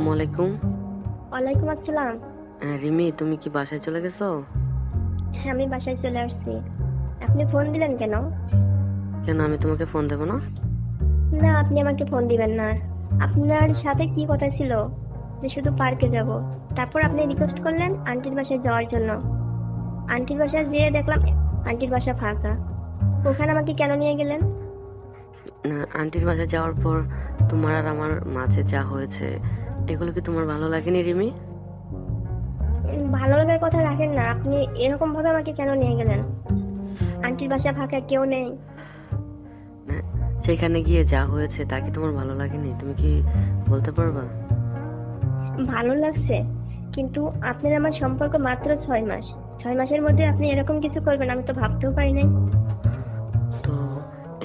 আসসালামু আলাইকুম। ওয়ালাইকুম আসসালাম। হ্যাঁ, রিমি তুমি কি বাসায় চলে গেছো? হ্যাঁ আমি বাসায় চলে আসছি। আপনি ফোন দিলেন কেন? কেন আমি তোমাকে ফোন দেবো না? না আপনি আমাকে ফোন দিবেন না। আপনার সাথে কি কথা ছিল? যে শুধু পার্কে যাব। তারপর আপনি রিকোয়েস্ট করলেন আন্টির বাসায় যাওয়ার জন্য। আন্টির বাসায় যেয়ে দেখলাম আন্টির বাসা ফাঁকা। ওখানে আমাকে কেন নিয়ে গেলেন? আন্টির বাসায় যাওয়ার পর তোমার আর আমার মাঝে যা হয়েছে এগুলো কি তোমার ভালো লাগেনি রিমি? ভালো লাগার কথা রাখেন না। আপনি এরকম ভাবে আমাকে কেন নিয়ে গেলেন? আন্টির বাসা ফাঁকা কেউ নেই। সেখানে গিয়ে যা হয়েছে তা কি তোমার ভালো লাগেনি? তুমি কি বলতে পারবা? ভালো লাগছে কিন্তু আপনার আমার সম্পর্ক মাত্র ছয় মাস। ছয় মাসের মধ্যে আপনি এরকম কিছু করবেন আমি তো ভাবতেও পারি নাই। তো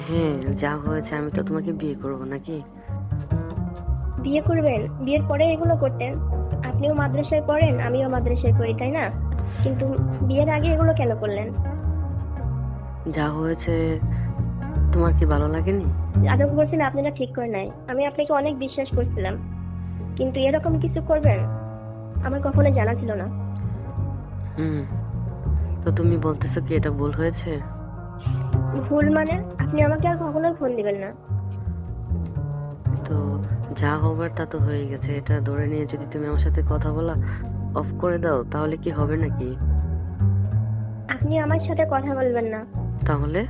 হ্যাঁ যা হয়েছে আমি তো তোমাকে বিয়ে করব নাকি? বিয়ে করবেন? বিয়ের পরে এগুলো করতেন। আপনিও মাদ্রাসায় পড়েন আমিও মাদ্রাসায় পড়ি তাই না? কিন্তু বিয়ের আগে এগুলো কেন করলেন? যা হয়েছে তোমার কি ভালো লাগেনি? আদব করছেন আপনারা ঠিক করে নাই। আমি আপনাকে অনেক বিশ্বাস করছিলাম। কিন্তু এরকম কিছু করবেন? আমার কখনো জানা ছিল না। হুম। তো তুমি বলতেছো কি এটা ভুল হয়েছে? ভুল মানে আপনি আমাকে আর কখনোই ফোন দিবেন না। তো যা হবার তা তো হয়ে গেছে। এটা ধরে নিয়ে যদি তুমি আমার সাথে কথা বলা অফ করে দাও তাহলে কি হবে নাকি? আপনি আমার সাথে কথা বলবেন না। তাহলে?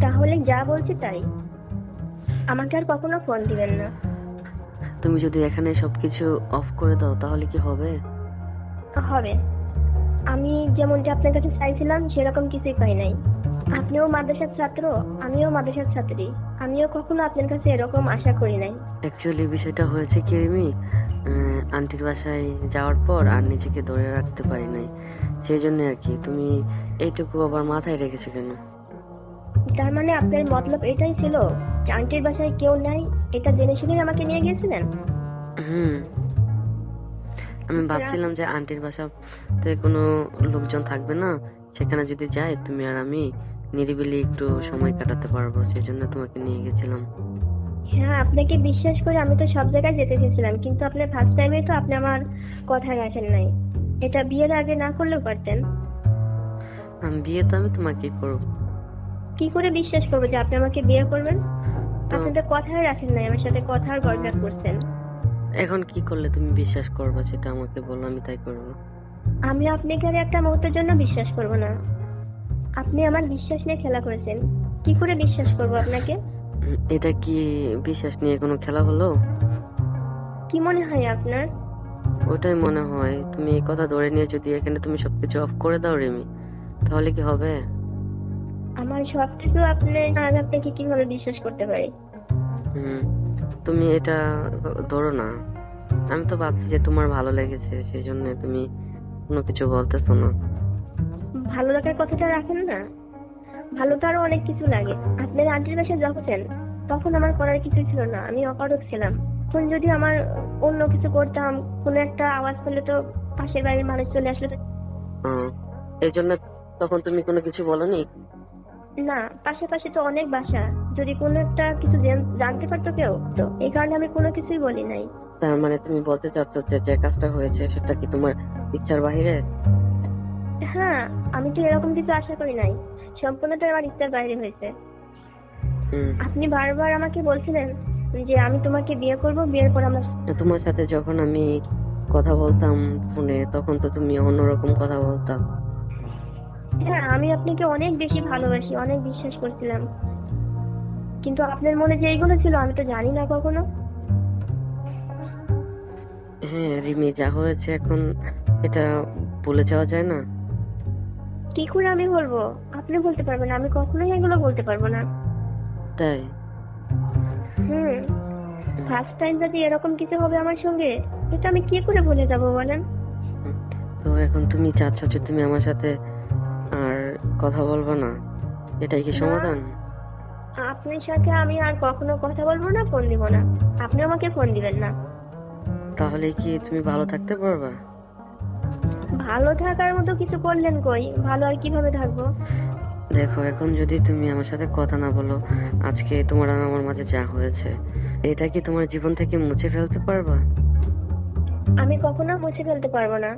তাহলে যা বলছি তাই। আমাকে আর কখনো ফোন দিবেন না। তুমি যদি এখানে সবকিছু অফ করে দাও তাহলে কি হবে? হবে। আমি যেমনটা আপনার কাছে চাইছিলাম সেরকম কিছুই পাই নাই। আপনিও মাদ্রাসার ছাত্র আমিও মাদ্রাসার ছাত্রী। আমিও কখনো আপনার কাছে এরকম আশা করি নাই। অ্যাকচুয়ালি বিষয়টা হয়েছে কি রিমি আন্টির বাসায় যাওয়ার পর আর নিজেকে ধরে রাখতে পারি নাই। সেই জন্য আর কি তুমি এইটুকু আবার মাথায় রেখেছো কেন? তার মানে আপনার মতলব এটাই ছিল যে আন্টির বাসায় কেউ নাই এটা জেনে শুনেই আমাকে নিয়ে গিয়েছিলেন? হুম। আমি ভাবছিলাম যে আন্টির বাসাতে কোনো লোকজন থাকবে না সেখানে যদি যাই তুমি আর আমি নিরিবিলি একটু সময় কাটাতে পারব সেই জন্য তোমাকে নিয়ে গেছিলাম। হ্যাঁ আপনাকে বিশ্বাস করে আমি তো সব জায়গায় যেতে চেয়েছিলাম কিন্তু আপনি ফার্স্ট টাইমে তো আপনি আমার কথা রাখেন নাই। এটা বিয়ের আগে না করলেও পারতেন। আমি বিয়ে তো আমি তোমাকে করব। কি করে বিশ্বাস করব যে আপনি আমাকে বিয়ে করবেন? আপনি তো কথাই রাখেন নাই আমার সাথে কথার গড়গাট করছেন। এখন কি করলে তুমি বিশ্বাস করবে সেটা আমাকে বলো আমি তাই করব। আমি আপনাকে আর একটা মুহূর্তের জন্য বিশ্বাস করব না। আপনি আমার বিশ্বাস নিয়ে খেলা করেছেন। কি করে বিশ্বাস করব আপনাকে? এটা কি বিশ্বাস নিয়ে কোনো খেলা হলো? কি মনে হয় আপনার? ওটাই মনে হয়। তুমি এই কথা ধরে নিয়ে যদি এখানে তুমি সবকিছু অফ করে দাও রিমি তাহলে কি হবে? আমার সব কিছু আপনি আজ আপনাকে কীভাবে বিশ্বাস করতে পারি? হুম তুমি এটা ধরো না। আমি তো ভাবছি যে তোমার ভালো লেগেছে সেই জন্য তুমি কোনো কিছু বলতেছো না। ভালো লাগার কথাটা রাখেন না। ভালো তো আরও অনেক কিছু লাগে। আপনার আন্টির বাসায় যখন তখন আমার করার কিছু ছিল না। আমি অপারক ছিলাম। এখন যদি আমার অন্য কিছু করতাম কোনো একটা আওয়াজ পেলে তো পাশের বাড়ির মানুষ চলে আসলে এই জন্য তখন তুমি কোনো কিছু বলনি? না পাশাপাশি তো অনেক বাসা। যদি কোনো একটা কিছু জানতে পারতো কেউ তো এই কারণে আমি কোনো কিছুই বলি নাই। তার মানে তুমি বলতে চাচ্ছ যে যে কাজটা হয়েছে সেটা কি তোমার ইচ্ছার বাহিরে? হ্যাঁ আমি তো এরকম কিছু আশা করি নাই। সম্পূর্ণটা আমার ইচ্ছার বাইরে হয়েছে। আপনি বারবার আমাকে বলছিলেন যে আমি তোমাকে বিয়ে করব বিয়ের পর আমরা তোমার সাথে যখন আমি কথা বলতাম ফোনে তখন তো তুমি অন্যরকম কথা বলতাম হ্যাঁ আমি আপনাকে অনেক বেশি ভালোবাসি অনেক বিশ্বাস করছিলাম। কিন্তু আপনার মনে যে এইগুলো ছিল আমি তো জানি না কখনো। হ্যাঁ রিমি যা হয়েছে এখন এটা বলে যাওয়া যায় না? কি করে আমি বলব? আপনি বলতে পারবেন আমি কখনোই এগুলো বলতে পারব না। তাই? হুম ফার্স্ট টাইম যদি এরকম কিছু হবে আমার সঙ্গে এটা আমি কি করে ভুলে যাব বলেন? তো এখন তুমি চাচ্ছ যে তুমি আমার সাথে আর কথা বলব না? এটাই কি। সমাধান? আপনার সাথে আমি আর কখনো কথা বলব না ফোন দিব না। আপনি আমাকে ফোন দিবেন না। তাহলে কি তুমি ভালো থাকতে পারবা? ভালো থাকার মতো কিছু করলেন কই? ভালো আর কীভাবে থাকব? দেখো এখন যদি তুমি আমার সাথে কথা না বলো আজকে তোমার আর আমার মাঝে যা হয়েছে এটা কি তোমার জীবন থেকে মুছে ফেলতে পারবা? আমি কখনো মুছে ফেলতে পারব না।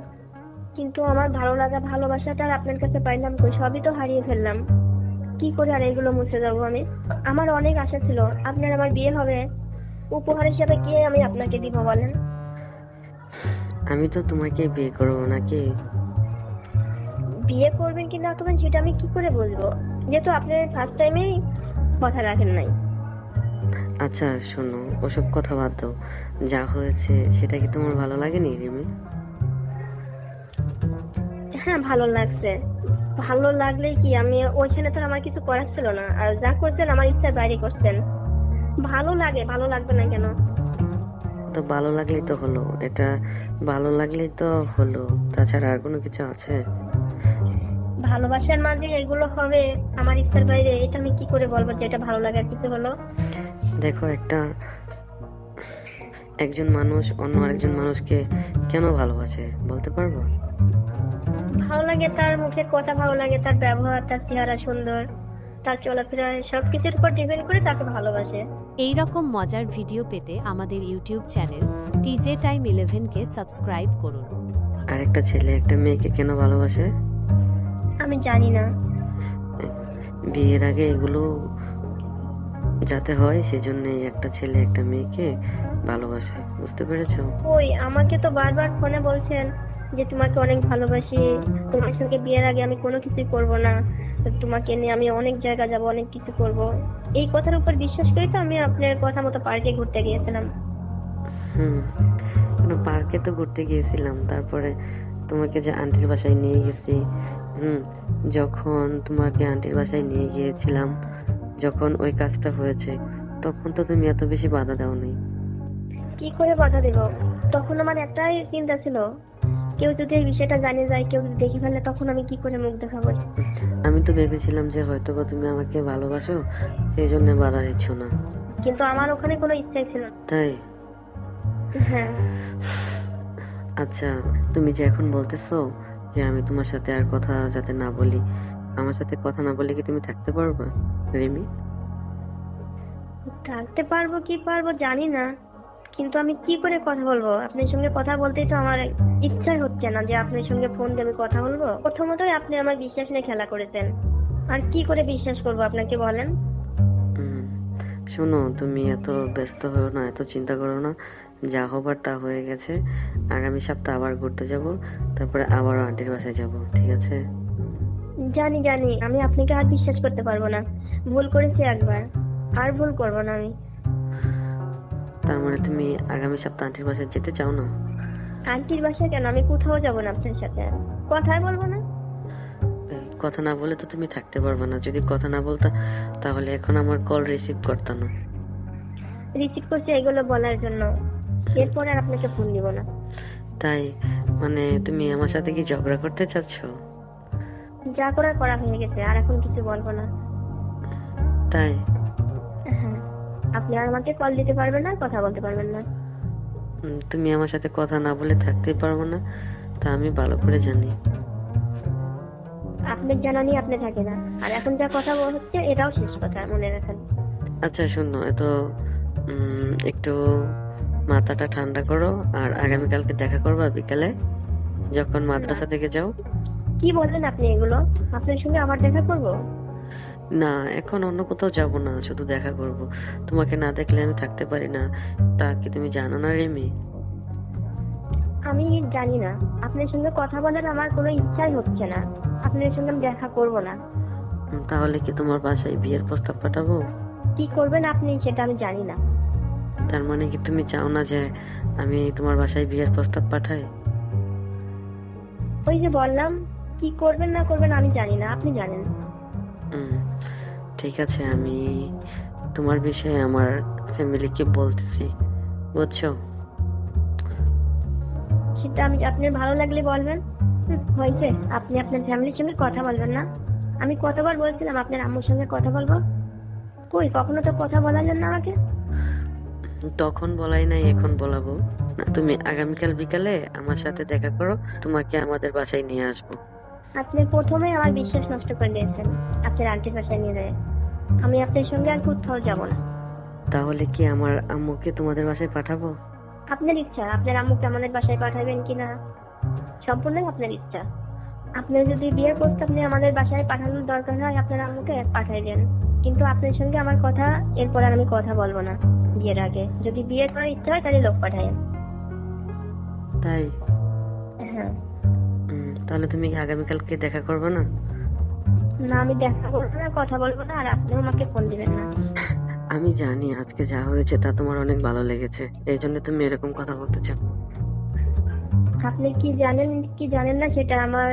কিন্তু আমার ভালো লাগা ভালোবাসাটা আর আপনার কাছে পাইলাম কই? সবই তো হারিয়ে ফেললাম। কি করে আর এগুলো মুছে যাব আমি? আমার অনেক আশা ছিল আপনার আমার বিয়ে হবে। উপহার হিসাবে কি আমি আপনাকে দিব বলেন? আমি তো তোমাকে বিয়ে করব নাকি? বিয়ে করবেন কি না করবেন সেটা আমি কি করে বুঝব যেহেতু আপনি ফার্স্ট টাইমেই কথা রাখেন নাই। আচ্ছা শোনো ওসব কথা বাদ দাও। যা হয়েছে সেটা কি তোমার ভালো লাগেনি রিমি? হ্যাঁ ভালো লাগছে। ভালো লাগলেই কি আমি ওইখানে তো আমার কিছু করার ছিল না। আর যা করছেন আমার ইচ্ছার বাইরে করছেন। ভালো লাগে ভালো লাগবে না কেন? তো ভালো লাগলেই তো হলো। এটা ভালো লাগলেই তো হলো। তাছাড়া আর কোনো কিছু আছে? ভালোবাসার মাঝে এগুলো হবে আমার ইচ্ছার বাইরে। এটা আমি কি করে বলব যে এটা ভালো লাগার কিছু হলো? দেখো একটা একজন মানুষ অন্য আরেকজন মানুষকে কেন ভালোবাসে বলতে পারব? ভালো লাগে তার মুখের কথা ভালো লাগে তার ব্যবহার তার চেহারা সুন্দর। তার চলাফেরা সব কিছুর উপর ডিপেন্ড করে তাকে ভালোবাসে। এই রকম মজার ভিডিও পেতে আমাদের ইউটিউব চ্যানেল টিজে টাইম ইলেভেনকে সাবস্ক্রাইব করুন। আর একটা ছেলে একটা মেয়েকে কেন ভালোবাসে? আমি জানি না। বিয়ের আগে এগুলো যাতে হয় সেজন্য একটা ছেলে একটা মেয়েকে ভালোবাসে। বুঝতে পেরেছ? ওই আমাকে তো বারবার ফোনে বলছেন যে তোমাকে অনেক ভালোবাসি। তোমার সঙ্গে বিয়ের আগে আমি কোনো কিছুই করব না। তোমাকে নিয়ে আমি অনেক জায়গা যাব অনেক কিছু করব। এই কথার উপর বিশ্বাস করে তো আমি আপনার কথা মতো পার্কে ঘুরতে গিয়েছিলাম। হুম পার্কে তো ঘুরতে গিয়েছিলাম তারপরে তোমাকে যে আন্টির বাসায় নিয়ে গেছি হুম যখন তোমাকে আন্টির বাসায় নিয়ে গিয়েছিলাম যখন ওই কাজটা হয়েছে তখন তো তুমি এত বেশি বাধা দাওনি। কি করে বাধা দেব? তখন আমার একটাই চিন্তা ছিল কেউ যদি এই বিষয়টা জানে যায় কেউ যদি দেখে ফেলে তখন আমি কি করে মুখ দেখাবো আমি তো ভেবেছিলাম যে হয়তো বা তুমি আমাকে ভালোবাসো সেই জন্য বাধা দিচ্ছ না। কিন্তু আমার ওখানে কোনো ইচ্ছাই ছিল না। তাই? হ্যাঁ। আচ্ছা তুমি যে এখন বলতেছো যে আমি তোমার সাথে আর কথা যাতে না বলি আমার সাথে কথা না বলে কি তুমি থাকতে পারবে রিমি? থাকতে পারব কি পারব জানি না। কিন্তু আমি কি করে কথা বলব? আপনার সঙ্গে কথা বলতেই তো আমার ইচ্ছাই হচ্ছে না যে আপনার সঙ্গে ফোন দিয়ে আমি কথা বলব। প্রথমতই আপনি আমার বিশ্বাস নিয়ে খেলা করেছেন। আর কি করে বিশ্বাস করব আপনাকে বলেন? শোনো তুমি এত ব্যস্ত হও না এত চিন্তা করো না। যা হবার তা হয়ে গেছে। আগামী সপ্তাহে আবার ঘুরতে যাব তারপরে আবারও আন্টির বাসায় যাব ঠিক আছে? জানি জানি। আমি আপনাকে আর বিশ্বাস করতে পারব না। ভুল করেছি একবার। আর ভুল করব না আমি। তার মানে তুমি আগামী সপ্তাহে আন্টির বাসায় যেতে চাও না? আন্টির বাসায় কেন? আমি কোথাও যাব না আপনার সাথে। কথাই বলব না। কথা না বলে তো তুমি থাকতে পারবে না। যদি কথা না বলতা তাহলে এখন আমার কল রিসিভ করতে না। রিসিভ করছি এগুলো বলার জন্য। এরপর আর আপনাকে ফোন দিব না। তাই? মানে তুমি আমার সাথে কি ঝগড়া করতে চাচ্ছ? যা করার করা হয়ে গেছে আর এখন কিছু বলব না। তাই? আপনি আর আমাকে কল দিতে পারবেন না কথা বলতে পারবেন না। তুমি আমার সাথে কথা না বলে থাকতেই পারব না তা আমি ভালো করে জানি। আপনার জানা নিয়ে আপনি থাকে না। আর এখন যা কথা হচ্ছে এটাও শেষ কথা মনে রাখেন। আচ্ছা শোনো এত একটু মাথাটা ঠান্ডা করো আর আগামীকালকে দেখা করবা বিকালে যখন মাদ্রাসা থেকে যাও। কি বলেন আপনি এগুলো? আপনার সঙ্গে আবার দেখা করব? না এখন অন্য কোথাও যাব না শুধু দেখা করব। তোমাকে না দেখলে আমি থাকতে পারি না। তা কি তুমি জানো না রেমি? আমি জানি না। আপনার সঙ্গে কথা বলার আমার কোনো ইচ্ছাই হচ্ছে না। আপনার সঙ্গে আমি দেখা করব না। তাহলে কি তোমার বাসায় বিয়ের প্রস্তাব পাঠাবো? কি করবেন আপনি সেটা আমি জানি না। তার মানে কি তুমি চাও না যে আমি তোমার বাসায় বিয়ের প্রস্তাব পাঠাই? ওই যে বললাম কি করবেন না করবেন আমি জানি না। আপনি জানেন। উম, ঠিক আছে আমি তোমার বিষয়ে আমার ফ্যামিলিকে বলতেছি বুঝছ? সেটা আমি আপনার ভালো লাগলে বলবেন? হয়েছে। আপনি আপনার ফ্যামিলির সঙ্গে কথা বলবেন না। আমি কতবার বলছিলাম আপনার আম্মুর সঙ্গে কথা বলব? কই কখনো তো কথা বলালেন না আমাকে? তখন বলাই নাই এখন বলাবো। তুমি আগামীকাল বিকালে আমার সাথে দেখা করো তোমাকে আমাদের বাসায় নিয়ে আসব। আপনি প্রথমে আমার বিশ্বাস নষ্ট করে দিয়েছেন। আপনার আন্টির বাসায় নিয়ে যায় আমি আপনার সঙ্গে আর কোথাও যাব না। তাহলে কি আমার আম্মুকে তোমাদের বাসায় পাঠাবো? আপনার ইচ্ছা আপনার আম্মুকে আমাদের বাসায় পাঠাবেন কিনা? সম্পূর্ণই আপনার ইচ্ছা। আপনি যদি বিয়ের প্রস্তাব নিয়ে আমাদের বাসায় পাঠানোর দরকার হয় আপনার আম্মুকে পাঠাই দেন। কিন্তু আপনার সঙ্গে আমার কথা এরপর আর আমি কথা বলব না বিয়ের আগে। যদি বিয়ে করার ইচ্ছা হয় তাহলে লোক পাঠায়েন। তাই? হ্যাঁ। তাহলে তুমি আগামীকালকে দেখা করবে না? না আমি দেখা করব না কথা বলব না আর আপনিও আমাকে ফোন দিবেন না। আমি জানি আজকে যা হয়েছে তা তোমার অনেক ভালো লেগেছে। এই জন্য তুমি এরকম কথা বলতেছো আপনি কি জানেন কি জানেন না সেটা আমার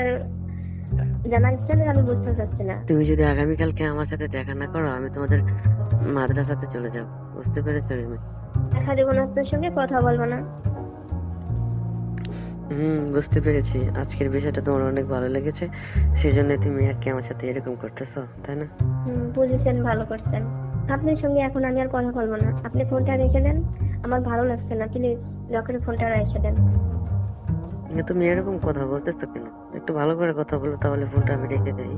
জানা যাচ্ছে না আমি বুঝতে চাচ্ছি না। তুমি যদি আগামীকালকে আমার সাথে দেখা না করো আমি তোমাদের মাদ্রাসাতে চলে যাব। বুঝতে পেরেছ রিমি? দেখা দেবো না আপনার সঙ্গে কথা বলব না। হুম বুঝতে পেরেছি। আজকের বিষয়টা তোমার অনেক ভালো লেগেছে। সেই জন্য তুমি আর কি আমার সাথে এরকম করতেছো তাই না? হুম, বুঝেছেন ভালো করছেন। আপনার সঙ্গে এখন আমি আর কথা বলব না। আপনি ফোনটা রেখে দেন। আমার ভালো লাগছে না প্লিজ যখন ফোনটা রেখে দেন। তুমি এরকম কথা বলতেছো কেন? একটু ভালো করে কথা বলো তাহলে ফোনটা আমি রেখে দেই।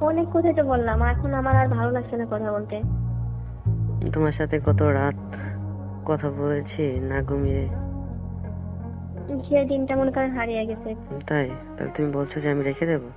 অনেক কথাই তো বললাম এখন আমার আর ভালো লাগছে না কথা বলতে। তোমার সাথে কত রাত কথা বলেছি না ঘুমিয়ে সেই দিনটা মনে করেন হারিয়ে গেছে। তাই? তাহলে তুমি বলছো যে আমি রেখে দেবো?